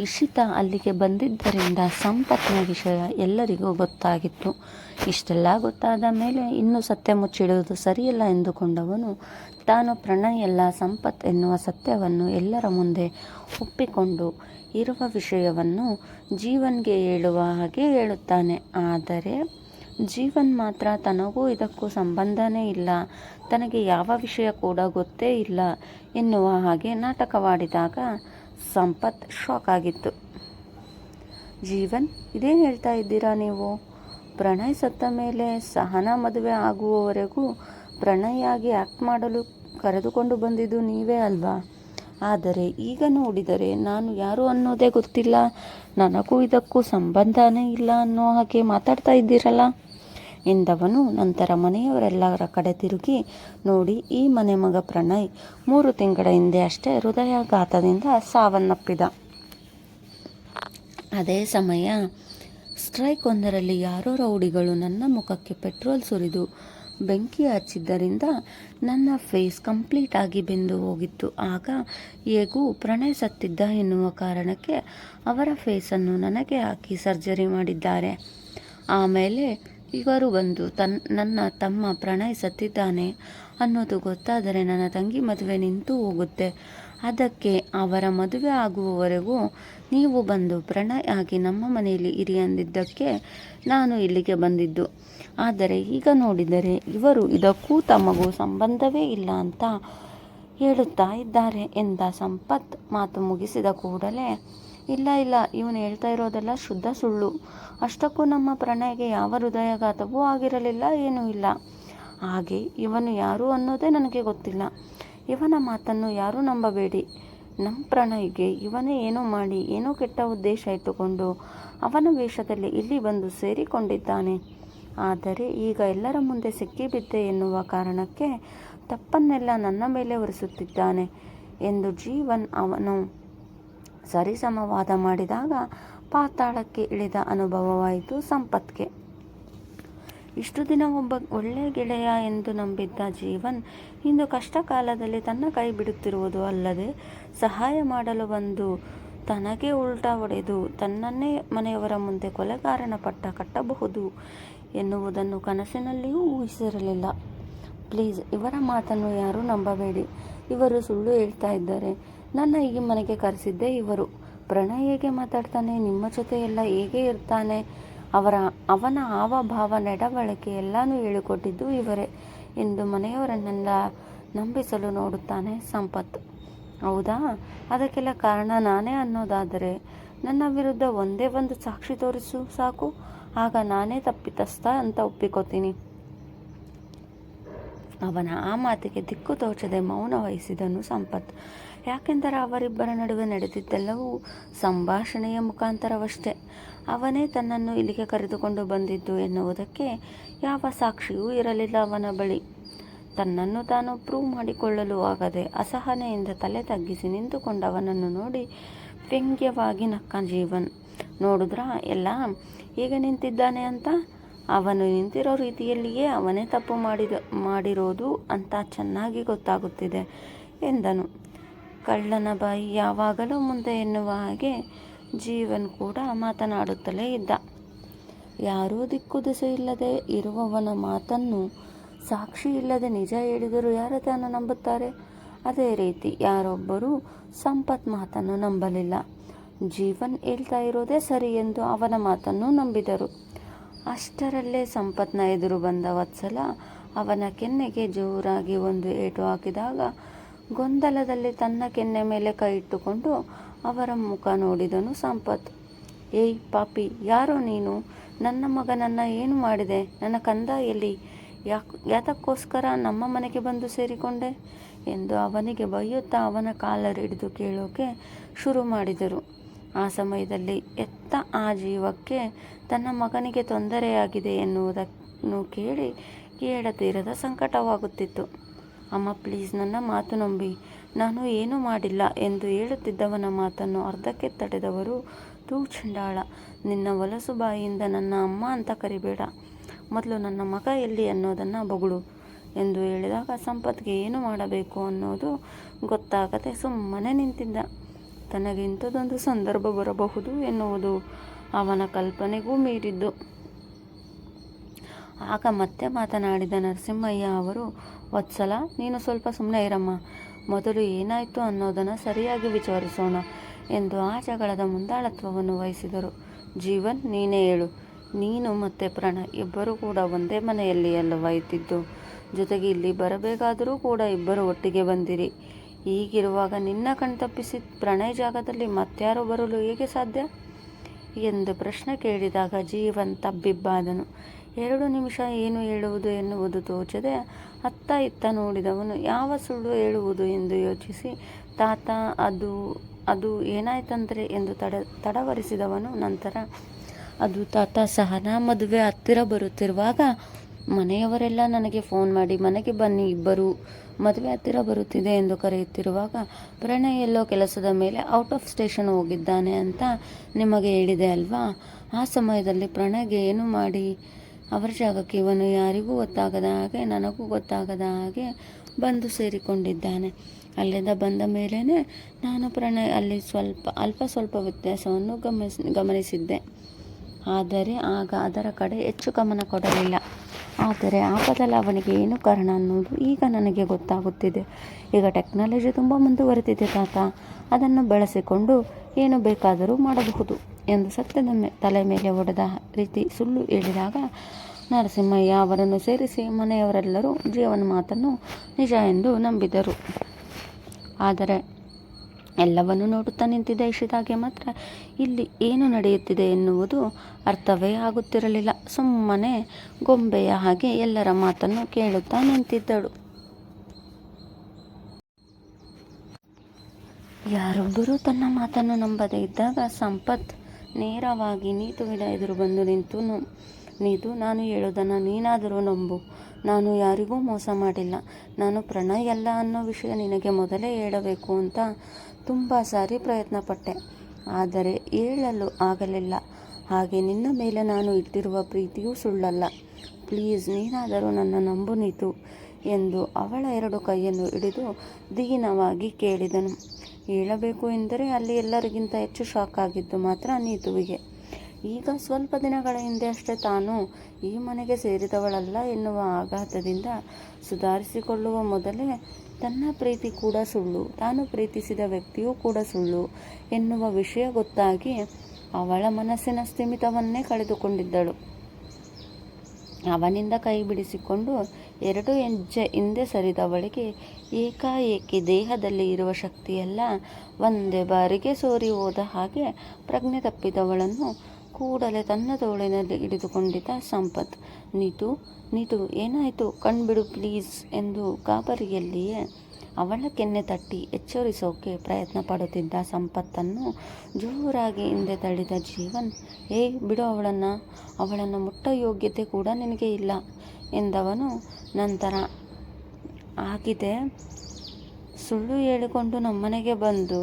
ಇಶಿತಾ ಅಲ್ಲಿಗೆ ಬಂದಿದ್ದರಿಂದ ಸಂಪತ್ನ ವಿಷಯ ಎಲ್ಲರಿಗೂ ಗೊತ್ತಾಗಿತ್ತು. ಇಷ್ಟೆಲ್ಲ ಗೊತ್ತಾದ ಮೇಲೆ ಇನ್ನೂ ಸತ್ಯ ಮುಚ್ಚಿಡುವುದು ಸರಿಯಲ್ಲ ಎಂದುಕೊಂಡವನು, ತಾನು ಪ್ರಣಯಲ್ಲ ಸಂಪತ್ ಎನ್ನುವ ಸತ್ಯವನ್ನು ಎಲ್ಲರ ಮುಂದೆ ಒಪ್ಪಿಕೊಂಡು ಇರುವ ವಿಷಯವನ್ನು ಜೀವನ್ಗೆ ಹೇಳುವ ಹಾಗೆ ಹೇಳುತ್ತಾನೆ. ಆದರೆ ಜೀವನ್ ಮಾತ್ರ ತನಗೂ ಇದಕ್ಕೂ ಸಂಬಂಧನೇ ಇಲ್ಲ. ತನಗೆ ಯಾವ ವಿಷಯ ಕೂಡ ಗೊತ್ತೇ ಇಲ್ಲ. ಎನ್ನುವ ಹಾಗೆ ನಾಟಕವಾಡಿದಾಗ ಸಂಪತ್ ಶಾಕ್ ಆಗಿತ್ತು. ಜೀವನ್ ಇದೇನು ಹೇಳ್ತಾ ಇದ್ದೀರಾ ನೀವು? ಪ್ರಣಯ್ ಸತ್ತ ಮೇಲೆ ಸಹನ ಮದುವೆ ಆಗುವವರೆಗೂ ಪ್ರಣಯಾಗಿ ಆ್ಯಕ್ಟ್ ಮಾಡಲು ಕರೆದುಕೊಂಡು ಬಂದಿದ್ದು ನೀವೇ ಅಲ್ವಾ? ಆದರೆ ಈಗ ನೋಡಿದರೆ ನಾನು ಯಾರು ಅನ್ನೋದೇ ಗೊತ್ತಿಲ್ಲ. ನನಗೂ ಇದಕ್ಕೂ ಸಂಬಂಧನೇ ಇಲ್ಲ ಅನ್ನೋ ಹಾಗೆ ಮಾತಾಡ್ತಾ ಇದ್ದೀರಲ್ಲ? ಎಂದವನು ನಂತರ ಮನೆಯವರೆಲ್ಲರ ಕಡೆ ತಿರುಗಿ ನೋಡಿ, ಈ ಮನೆ ಮಗ ಪ್ರಣಯ್ ಮೂರು ತಿಂಗಳ ಹಿಂದೆ ಅಷ್ಟೇ ಹೃದಯಾಘಾತದಿಂದ ಸಾವನ್ನಪ್ಪಿದ. ಅದೇ ಸಮಯ ಸ್ಟ್ರೈಕ್ ಒಂದರಲ್ಲಿ ಯಾರೋ ರೌಡಿಗಳು ನನ್ನ ಮುಖಕ್ಕೆ ಪೆಟ್ರೋಲ್ ಸುರಿದು ಬೆಂಕಿ ಹಚ್ಚಿದ್ದರಿಂದ ನನ್ನ ಫೇಸ್ ಕಂಪ್ಲೀಟ್ ಆಗಿ ಬೆಂದು ಹೋಗಿತ್ತು. ಆಗ ಹೇಗೂ ಪ್ರಣಯ್ ಸತ್ತಿದ್ದ ಎನ್ನುವ ಕಾರಣಕ್ಕೆ ಅವರ ಫೇಸನ್ನು ನನಗೆ ಹಾಕಿ ಸರ್ಜರಿ ಮಾಡಿದ್ದಾರೆ. ಆಮೇಲೆ ಇವರು ಬಂದು ತನ್, ನನ್ನ ತಮ್ಮ ಪ್ರಣಯ್ ಸತ್ತಿದ್ದಾನೆ ಅನ್ನೋದು ಗೊತ್ತಾದರೆ ನನ್ನ ತಂಗಿ ಮದುವೆ ನಿಂತು ಹೋಗುತ್ತೆ. ಅದಕ್ಕೆ ಅವರ ಮದುವೆ ಆಗುವವರೆಗೂ ನೀವು ಬಂದು ಪ್ರಣಯ್ ಆಗಿ ನಮ್ಮ ಮನೆಯಲ್ಲಿ ಇರಿ ಅಂದಿದ್ದಕ್ಕೆ ನಾನು ಇಲ್ಲಿಗೆ ಬಂದಿದ್ದು. ಆದರೆ ಈಗ ನೋಡಿದರೆ ಇವರು ಇದಕ್ಕೂ ತಮಗೂ ಸಂಬಂಧವೇ ಇಲ್ಲ ಅಂತ ಹೇಳುತ್ತಾ ಇದ್ದಾರೆ ಎಂದ ಸಂಪತ್ ಮಾತು ಮುಗಿಸಿದ ಕೂಡಲೇ ಇಲ್ಲ ಇಲ್ಲ, ಇವನು ಹೇಳ್ತಾ ಇರೋದೆಲ್ಲ ಶುದ್ಧ ಸುಳ್ಳು. ಅಷ್ಟಕ್ಕೂ ನಮ್ಮ ಪ್ರಣಯ್ಗೆ ಯಾವ ಹೃದಯಘಾತವೂ ಆಗಿರಲಿಲ್ಲ, ಏನೂ ಇಲ್ಲ. ಹಾಗೆ ಇವನು ಯಾರು ಅನ್ನೋದೇ ನನಗೆ ಗೊತ್ತಿಲ್ಲ. ಇವನ ಮಾತನ್ನು ಯಾರೂ ನಂಬಬೇಡಿ. ನಮ್ಮ ಪ್ರಣಯ್ಗೆ ಇವನೇ ಏನೋ ಮಾಡಿ, ಏನೋ ಕೆಟ್ಟ ಉದ್ದೇಶ ಇಟ್ಟುಕೊಂಡು ಅವನ ವೇಷದಲ್ಲಿ ಇಲ್ಲಿ ಬಂದು ಸೇರಿಕೊಂಡಿದ್ದಾನೆ. ಆದರೆ ಈಗ ಎಲ್ಲರ ಮುಂದೆ ಸಿಕ್ಕಿಬಿದ್ದೆ ಎನ್ನುವ ಕಾರಣಕ್ಕೆ ತಪ್ಪನ್ನೆಲ್ಲ ನನ್ನ ಮೇಲೆ ಹೊರಿಸುತ್ತಿದ್ದಾನೆ ಎಂದು ಜೀವನ್ ಅವನು ಸರಿಸಮವಾದ ಮಾಡಿದಾಗ ಪಾತಾಳಕ್ಕೆ ಇಳಿದ ಅನುಭವವಾಯಿತು ಸಂಪತ್ಗೆ. ಇಷ್ಟು ದಿನ ಒಬ್ಬ ಒಳ್ಳೆಯ ಗೆಳೆಯ ಎಂದು ನಂಬಿದ್ದ ಜೀವನ್ ಇಂದು ಕಷ್ಟ ಕಾಲದಲ್ಲಿ ತನ್ನ ಕೈ ಬಿಡುತ್ತಿರುವುದು ಅಲ್ಲದೆ ಸಹಾಯ ಮಾಡಲು ಬಂದು ತನಗೆ ಉಲ್ಟಾ ಒಡೆದು ತನ್ನನ್ನೇ ಮನೆಯವರ ಮುಂದೆ ಕೊಲೆಗಾರನ ಪಟ್ಟ ಕಟ್ಟಬಹುದು ಎನ್ನುವುದನ್ನು ಕನಸಿನಲ್ಲಿಯೂ ಊಹಿಸಿರಲಿಲ್ಲ. ಪ್ಲೀಸ್, ಇವರ ಮಾತನ್ನು ಯಾರೂ ನಂಬಬೇಡಿ. ಇವರು ಸುಳ್ಳು ಹೇಳ್ತಾ ಇದ್ದಾರೆ. ನನ್ನ ಈ ಮನೆಗೆ ಕರೆಸಿದ್ದೆ ಇವರು. ಪ್ರಣಯ್ ಹೇಗೆ ಮಾತಾಡ್ತಾನೆ, ನಿಮ್ಮ ಜೊತೆ ಎಲ್ಲ ಹೇಗೆ ಇರ್ತಾನೆ, ಅವರ, ಅವನ ಹಾವಭಾವ ನಡವಳಿಕೆ ಎಲ್ಲನೂ ಹೇಳಿಕೊಟ್ಟಿದ್ದು ಇವರೇ ಎಂದು ಮನೆಯವರನ್ನೆಲ್ಲ ನಂಬಿಸಲು ನೋಡುತ್ತಾನೆ ಸಂಪತ್. ಹೌದಾ? ಅದಕ್ಕೆಲ್ಲ ಕಾರಣ ನಾನೇ ಅನ್ನೋದಾದರೆ ನನ್ನ ವಿರುದ್ಧ ಒಂದೇ ಒಂದು ಸಾಕ್ಷಿ ತೋರಿಸು ಸಾಕು. ಆಗ ನಾನೇ ತಪ್ಪಿತಸ್ಥ ಅಂತ ಒಪ್ಪಿಕೋತೀನಿ. ಅವನ ಆ ಮಾತಿಗೆ ದಿಕ್ಕು ತೋಚದೆ ಮೌನ ವಹಿಸಿದನು ಸಂಪತ್. ಯಾಕೆಂದರೆ ಅವರಿಬ್ಬರ ನಡುವೆ ನಡೆದಿದ್ದೆಲ್ಲವೂ ಸಂಭಾಷಣೆಯ ಮುಖಾಂತರವಷ್ಟೇ. ಅವನೇ ತನ್ನನ್ನು ಇಲ್ಲಿಗೆ ಕರೆದುಕೊಂಡು ಬಂದಿದ್ದು ಎನ್ನುವುದಕ್ಕೆ ಯಾವ ಸಾಕ್ಷಿಯೂ ಇರಲಿಲ್ಲ ಅವನ ಬಳಿ. ತನ್ನನ್ನು ತಾನು ಪ್ರೂವ್ ಮಾಡಿಕೊಳ್ಳಲು ಆಗದೆ ಅಸಹನೆಯಿಂದ ತಲೆ ತಗ್ಗಿಸಿ ನಿಂತುಕೊಂಡವನನ್ನು ನೋಡಿ ವ್ಯಂಗ್ಯವಾಗಿ ನಕ್ಕ ಜೀವನ್. ನೋಡಿದ್ರಾ, ಎಲ್ಲ, ಈಗ ನಿಂತಿದ್ದಾನೆ ಅಂತ ಅವನು ನಿಂತಿರೋ ರೀತಿಯಲ್ಲಿಯೇ ಅವನೇ ತಪ್ಪು ಮಾಡಿದ, ಮಾಡಿರೋದು ಅಂತ ಚೆನ್ನಾಗಿ ಗೊತ್ತಾಗುತ್ತಿದೆ ಎಂದನು. ಕಳ್ಳನ ಬಾಯಿ ಯಾವಾಗಲೂ ಮುಂದೆ ಎನ್ನುವ ಹಾಗೆ ಜೀವನ್ ಕೂಡ ಮಾತನಾಡುತ್ತಲೇ ಇದ್ದ. ಯಾರೂ ದಿಕ್ಕು ದಿಸೆ ಇಲ್ಲದೆ ಇರುವವನ ಮಾತನ್ನು ಸಾಕ್ಷಿ ಇಲ್ಲದೆ ನಿಜ ಹೇಳಿದರೂ ಯಾರ ತಾನು ನಂಬುತ್ತಾರೆ? ಅದೇ ರೀತಿ ಯಾರೊಬ್ಬರೂ ಸಂಪತ್ ಮಾತನ್ನು ನಂಬಲಿಲ್ಲ. ಜೀವನ್ ಹೇಳ್ತಾ ಇರೋದೇ ಸರಿ ಎಂದು ಅವನ ಮಾತನ್ನು ನಂಬಿದರು. ಅಷ್ಟರಲ್ಲೇ ಸಂಪತ್ನ ಎದುರು ಬಂದ ವತ್ಸಲ ಅವನ ಕೆನ್ನೆಗೆ ಜೋರಾಗಿ ಒಂದು ಏಟು ಹಾಕಿದಾಗ ಗೊಂದಲದಲ್ಲಿ ತನ್ನ ಕೆನ್ನೆ ಮೇಲೆ ಕೈ ಇಟ್ಟುಕೊಂಡು ಅವರ ಮುಖ ನೋಡಿದನು ಸಂಪತ್. ಏಯ್ ಪಾಪಿ, ಯಾರೋ ನೀನು? ನನ್ನ ಮಗನನ್ನು ಏನು ಮಾಡಿದೆ? ನನ್ನ ಕಂದ ಎಲ್ಲಿ? ಯಾಕ್, ಯಾತಕ್ಕೋಸ್ಕರ ನಮ್ಮ ಮನೆಗೆ ಬಂದು ಸೇರಿಕೊಂಡೆ? ಎಂದು ಅವನಿಗೆ ಬೈಯುತ್ತಾ ಅವನ ಕಾಲರಿಡಿದು ಕೇಳೋಕೆ ಶುರು ಮಾಡಿದರು. ಆ ಸಮಯದಲ್ಲಿ ಎತ್ತ ಆ ಜೀವಕ್ಕೆ ತನ್ನ ಮಗನಿಗೆ ತೊಂದರೆಯಾಗಿದೆ ಎನ್ನುವುದನ್ನು ಕೇಳಿ ಕೇಳತೀರದ ಸಂಕಟವಾಗುತ್ತಿತ್ತು. ಅಮ್ಮ ಪ್ಲೀಸ್ ನನ್ನ ಮಾತು ನಂಬಿ. ನಾನು ಏನೂ ಮಾಡಿಲ್ಲ ಎಂದು ಹೇಳುತ್ತಿದ್ದವನ ಮಾತನ್ನು ಅರ್ಧಕ್ಕೆ ತಡೆದವರು, ತೂ ಚಂಡಾಳ, ನಿನ್ನ ವಲಸು ಬಾಯಿಯಿಂದ ನನ್ನ ಅಮ್ಮ ಅಂತ ಕರಿಬೇಡ. ಮೊದಲು ನನ್ನ ಮಗ ಎಲ್ಲಿ ಅನ್ನೋದನ್ನು ಬೊಗಳು ಎಂದು ಹೇಳಿದಾಗ, ಸಂಪತ್ಗೆ ಏನು ಮಾಡಬೇಕು ಅನ್ನೋದು ಗೊತ್ತಾಗದೆ ಸುಮ್ಮನೆ ನಿಂತಿದ್ದ. ತನಗೆ ಇಂಥದ್ದೊಂದು ಸಂದರ್ಭ ಬರಬಹುದು ಎನ್ನುವುದು ಅವನ ಕಲ್ಪನೆಗೂ ಮೀರಿದ್ದು. ಆಗ ಮತ್ತೆ ಮಾತನಾಡಿದ ನರಸಿಂಹಯ್ಯ ಅವರು, ವತ್ಸಲ, ನೀನು ಸ್ವಲ್ಪ ಸುಮ್ಮನೆ ಇರಮ್ಮ. ಮೊದಲು ಏನಾಯಿತು ಅನ್ನೋದನ್ನು ಸರಿಯಾಗಿ ವಿಚಾರಿಸೋಣ ಎಂದು ಆ ಜಗಳದ ಮುಂದಾಳತ್ವವನ್ನು ವಹಿಸಿದರು. ಜೀವನ್, ನೀನೇ ಹೇಳು. ನೀನು ಮತ್ತೆ ಪ್ರಣ, ಇಬ್ಬರೂ ಕೂಡ ಒಂದೇ ಮನೆಯಲ್ಲಿ ಅಲ್ಲವ ಇದ್ದಿದ್ದು? ಜೊತೆಗೆ ಇಲ್ಲಿ ಬರಬೇಕಾದರೂ ಕೂಡ ಇಬ್ಬರು ಒಟ್ಟಿಗೆ ಬಂದಿರಿ. ಹೀಗಿರುವಾಗ ನಿನ್ನ ಕಣ್ತಪ್ಪಿಸಿ ಪ್ರಣಯ ಜಾಗದಲ್ಲಿ ಮತ್ಯಾರೋ ಬರಲು ಹೇಗೆ ಸಾಧ್ಯ? ಎಂದು ಪ್ರಶ್ನೆ ಕೇಳಿದಾಗ ಜೀವನ್ ತಬ್ಬಿಬ್ಬಾದನು. ಎರಡು ನಿಮಿಷ ಏನು ಹೇಳುವುದು ಎನ್ನುವುದು ತೋಚದೆ ಅತ್ತ ಇತ್ತ ನೋಡಿದವನು, ಯಾವ ಸುಳ್ಳು ಹೇಳುವುದು ಎಂದು ಯೋಚಿಸಿ, ತಾತ, ಅದು ಅದು ಏನಾಯ್ತಂದ್ರೆ ಎಂದು ತಡ, ತಡವರಿಸಿದವನು ನಂತರ, ಅದು ತಾತ ಸಹನಾ ಮದುವೆ ಹತ್ತಿರ ಬರುತ್ತಿರುವಾಗ ಮನೆಯವರೆಲ್ಲ ನನಗೆ ಫೋನ್ ಮಾಡಿ, ಮನೆಗೆ ಬನ್ನಿ, ಇಬ್ಬರು ಮದುವೆ ಹತ್ತಿರ ಬರುತ್ತಿದೆ ಎಂದು ಕರೆಯುತ್ತಿರುವಾಗ ಪ್ರಣಯ್ ಎಲ್ಲೋ ಕೆಲಸದ ಮೇಲೆ ಔಟ್ ಆಫ್ ಸ್ಟೇಷನ್ ಹೋಗಿದ್ದಾನೆ ಅಂತ ನಿಮಗೆ ಹೇಳಿದೆ ಅಲ್ವಾ? ಆ ಸಮಯದಲ್ಲಿ ಪ್ರಣಯ್ಗೆ ಏನು ಮಾಡಿ? ಅವರ ಜಾಗಕ್ಕೆ ಇವನು ಯಾರಿಗೂ ಗೊತ್ತಾಗದ ಹಾಗೆ, ನನಗೂ ಗೊತ್ತಾಗದ ಹಾಗೆ ಬಂದು ಸೇರಿಕೊಂಡಿದ್ದಾನೆ. ಅಲ್ಲಿಂದ ಬಂದ ಮೇಲೇ ನಾನು ಪ್ರಣಯ್ ಅಲ್ಲಿ ಸ್ವಲ್ಪ, ಅಲ್ಪ ಸ್ವಲ್ಪ ವ್ಯತ್ಯಾಸವನ್ನು ಗಮನಿಸಿ, ಗಮನಿಸಿದ್ದೆ. ಆದರೆ ಆಗ ಅದರ ಕಡೆ ಹೆಚ್ಚು ಗಮನ ಕೊಡಲಿಲ್ಲ. ಆದರೆ ಆ ಬದಲಾವಣೆಗೆ ಏನು ಕಾರಣ ಅನ್ನೋದು ಈಗ ನನಗೆ ಗೊತ್ತಾಗುತ್ತಿದೆ. ಈಗ ಟೆಕ್ನಾಲಜಿ ತುಂಬ ಮುಂದುವರೆದಿದೆ ತಾತ. ಅದನ್ನು ಬಳಸಿಕೊಂಡು ಏನು ಬೇಕಾದರೂ ಮಾಡಬಹುದು ಎಂದು ಸತ್ಯದ ತಲೆ ಮೇಲೆ ಹೊಡೆದ ರೀತಿ ಸುಳ್ಳು ಹೇಳಿದಾಗ, ನರಸಿಂಹಯ್ಯ ಅವರನ್ನು ಸೇರಿಸಿ ಮನೆಯವರೆಲ್ಲರೂ ಜೀವನ ಮಾತನ್ನು ನಿಜ ಎಂದು ನಂಬಿದರು. ಆದರೆ ಎಲ್ಲವನ್ನು ನೋಡುತ್ತಾ ನಿಂತಿದ್ದ ಇಶಿತಾಗೆ ಮಾತ್ರ, ಇಲ್ಲಿ ಏನು ನಡೆಯುತ್ತಿದೆ ಎನ್ನುವುದು ಅರ್ಥವೇ ಆಗುತ್ತಿರಲಿಲ್ಲ. ಸುಮ್ಮನೆ ಗೊಂಬೆಯ ಹಾಗೆ ಎಲ್ಲರ ಮಾತನ್ನು ಕೇಳುತ್ತಾ ನಿಂತಿದ್ದಳು. ಯಾರೊಬ್ಬರೂ ತನ್ನ ಮಾತನ್ನು ನಂಬದೇ ಇದ್ದಾಗ ಸಂಪತ್ ನೇರವಾಗಿ ನೀತುವಿನ ಎದುರು ಬಂದು ನಿಂತು ನೀತು, ನಾನು ಹೇಳೋದನ್ನು ನೀನಾದರೂ ನಂಬು. ನಾನು ಯಾರಿಗೂ ಮೋಸ ಮಾಡಿಲ್ಲ. ನಾನು ಪ್ರಣಯ್ ಅಲ್ಲ ಅನ್ನೋ ವಿಷಯ ನಿನಗೆ ಮೊದಲೇ ಹೇಳಬೇಕು ಅಂತ ತುಂಬ ಸಾರಿ ಪ್ರಯತ್ನ ಪಟ್ಟೆ ಆದರೆ ಹೇಳಲು ಆಗಲಿಲ್ಲ. ಹಾಗೆ ನಿನ್ನ ಮೇಲೆ ನಾನು ಇಟ್ಟಿರುವ ಪ್ರೀತಿಯೂ ಸುಳ್ಳಲ್ಲ. ಪ್ಲೀಸ್, ನೀನಾದರೂ ನನ್ನ ನಂಬು ನೀತು ಎಂದು ಅವಳ ಎರಡು ಕೈಯನ್ನು ಹಿಡಿದು ದೀನವಾಗಿ ಕೇಳಿದನು. ಹೇಳಬೇಕು ಎಂದರೆ ಅಲ್ಲಿ ಎಲ್ಲರಿಗಿಂತ ಹೆಚ್ಚು ಶಾಕ್ ಆಗಿದ್ದು ಮಾತ್ರ ನೀತುವಿಗೆ. ಈಗ ಸ್ವಲ್ಪ ದಿನಗಳ ಹಿಂದೆ ಅಷ್ಟೇ ತಾನು ಈ ಮನೆಗೆ ಸೇರಿದವಳಲ್ಲ ಎನ್ನುವ ಆಘಾತದಿಂದ ಸುಧಾರಿಸಿಕೊಳ್ಳುವ ಮೊದಲೇ ತನ್ನ ಪ್ರೀತಿ ಕೂಡ ಸುಳ್ಳು, ತಾನು ಪ್ರೀತಿಸಿದ ವ್ಯಕ್ತಿಯೂ ಕೂಡ ಸುಳ್ಳು ಎನ್ನುವ ವಿಷಯ ಗೊತ್ತಾಗಿ ಅವಳ ಮನಸ್ಸಿನ ಸ್ಥಿಮಿತವನ್ನೇ ಕಳೆದುಕೊಂಡಿದ್ದಳು. ಅವನಿಂದ ಕೈ ಬಿಡಿಸಿಕೊಂಡು ಎರಡು ಹೆಜ್ಜೆ ಹಿಂದೆ ಸರಿದವಳಿಗೆ ಏಕಾಏಕಿ ದೇಹದಲ್ಲಿ ಇರುವ ಶಕ್ತಿಯೆಲ್ಲ ಒಂದೇ ಬಾರಿಗೆ ಸೋರಿ ಹೋದ ಹಾಗೆ ಪ್ರಜ್ಞೆ ತಪ್ಪಿದವಳನ್ನು ಕೂಡಲೇ ತನ್ನ ತೋಳಿನಲ್ಲಿ ಹಿಡಿದುಕೊಂಡಿದ್ದ ಸಂಪತ್, ನೀತು ನೀತು, ಏನಾಯಿತು? ಕಣ್ಬಿಡು ಪ್ಲೀಸ್ ಎಂದು ಗಾಬರಿಯಲ್ಲಿಯೇ ಅವಳ ಕೆನ್ನೆ ತಟ್ಟಿ ಎಚ್ಚರಿಸೋಕೆ ಪ್ರಯತ್ನ ಪಡುತ್ತಿದ್ದ ಸಂಪತ್ತನ್ನು ಜೋರಾಗಿ ಹಿಂದೆ ತಳ್ಳಿದ ಜೀವನ್, ಏ, ಬಿಡು ಅವಳನ್ನು ಅವಳನ್ನು ಮುಟ್ಟ ಯೋಗ್ಯತೆ ಕೂಡ ನಿನಗೆ ಇಲ್ಲ ಎಂದವನು ನಂತರ, ಆಗಿದೆ, ಸುಳ್ಳು ಹೇಳಿಕೊಂಡು ನಮ್ಮನೆಗೆ ಬಂದು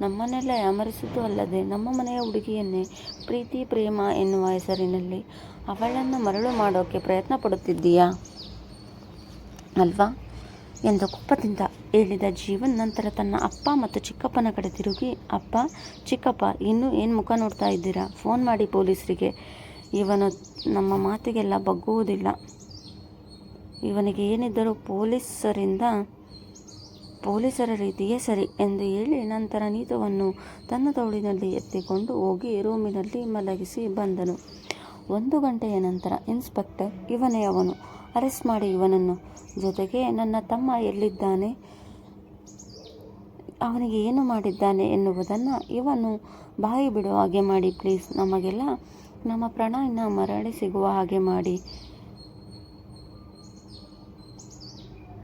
ನಮ್ಮನ್ನೆಲ್ಲ ಯಾಮರಿಸಿದ್ದು ಅಲ್ಲದೆ ನಮ್ಮ ಮನೆಯ ಹುಡುಗಿಯನ್ನೇ ಪ್ರೀತಿ, ಪ್ರೇಮ ಎನ್ನುವ ಹೆಸರಿನಲ್ಲಿ ಅವಳನ್ನು ಮರಳು ಮಾಡೋಕ್ಕೆ ಪ್ರಯತ್ನ ಪಡುತ್ತಿದ್ದೀಯಾ? ಅಲ್ವಾ? ಎಂದು ಕುಪ್ಪದಿಂದ ಹೇಳಿದ ಜೀವನ್ ನಂತರ ತನ್ನ ಅಪ್ಪ ಮತ್ತು ಚಿಕ್ಕಪ್ಪನ ಕಡೆ ತಿರುಗಿ, ಅಪ್ಪ, ಚಿಕ್ಕಪ್ಪ, ಇನ್ನೂ ಏನು ಮುಖ ನೋಡ್ತಾ ಇದ್ದೀರಾ? ಫೋನ್ ಮಾಡಿ ಪೊಲೀಸರಿಗೆ. ಇವನು ನಮ್ಮ ಮಾತಿಗೆಲ್ಲ ಬಗ್ಗುವುದಿಲ್ಲ. ಇವನಿಗೆ ಏನಿದ್ದರೂ ಪೊಲೀಸರಿಂದ ಪೊಲೀಸರ ರೀತಿಯೇ ಸರಿ ಎಂದು ಹೇಳಿ ನಂತರ ನೀತವನ್ನು ತನ್ನ ತೋಳಿನಲ್ಲಿ ಎತ್ತಿಕೊಂಡು ಹೋಗಿ ರೂಮಿನಲ್ಲಿ ಮಲಗಿಸಿ ಬಂದನು. ಒಂದು ಗಂಟೆಯ ನಂತರ ಇನ್ಸ್ಪೆಕ್ಟರ್ ಇವನೇ ಅವನು. ಅರೆಸ್ಟ್ ಮಾಡಿ ಇವನನ್ನು. ಜೊತೆಗೆ ನನ್ನ ತಮ್ಮ ಎಲ್ಲಿದ್ದಾನೆ? ಅವನಿಗೆ ಏನು ಮಾಡಿದ್ದಾನೆ ಎನ್ನುವುದನ್ನು ಇವನು ಬಾಯಿ ಬಿಡುವ ಹಾಗೆ ಮಾಡಿ. ಪ್ಲೀಸ್ ನಮಗೆಲ್ಲ ನಮ್ಮ ಪ್ರಣಯನ ಮರಳಿ ಸಿಗುವ ಹಾಗೆ ಮಾಡಿ.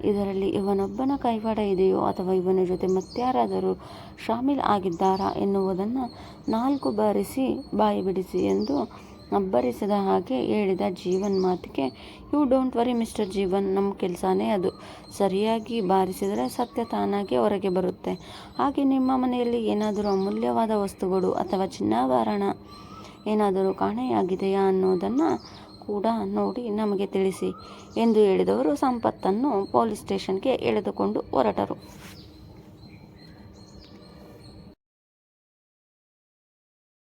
ಇದರಲ್ಲಿ ಇವನೊಬ್ಬನ ಕೈವಾಡ ಇದೆಯೋ ಅಥವಾ ಇವನ ಜೊತೆ ಮತ್ಯಾರಾದರೂ ಶಾಮಿಲ್ ಆಗಿದ್ದಾರಾ ಎನ್ನುವುದನ್ನು ನಾಲ್ಕು ಬಾರಿಸಿ ಬಾಯಿ ಬಿಡಿಸಿ ಎಂದು ಅಬ್ಬರಿಸಿದ ಹಾಗೆ ಹೇಳಿದ ಜೀವನ್ ಮಾತಿಗೆ you don't worry mister Jeevan. ನಮ್ಮ ಕೆಲಸನೇ ಅದು. ಸರಿಯಾಗಿ ಬಾರಿಸಿದರೆ ಸತ್ಯ ತಾನಾಗಿ ಹೊರಗೆ ಬರುತ್ತೆ. ಹಾಗೆ ನಿಮ್ಮ ಮನೆಯಲ್ಲಿ ಏನಾದರೂ ಅಮೂಲ್ಯವಾದ ವಸ್ತುಗಳು ಅಥವಾ ಚಿನ್ನಾಭರಣ ಏನಾದರೂ ಕಾಣೆಯಾಗಿದೆಯಾ ಅನ್ನೋದನ್ನು ಕೂಡ ನೋಡಿ ನಮಗೆ ತಿಳಿಸಿ ಎಂದು ಹೇಳಿದವರು ಸಂಪತ್ತನ್ನು ಪೊಲೀಸ್ ಸ್ಟೇಷನ್ಗೆ ಎಳೆದುಕೊಂಡು ಹೊರಟರು.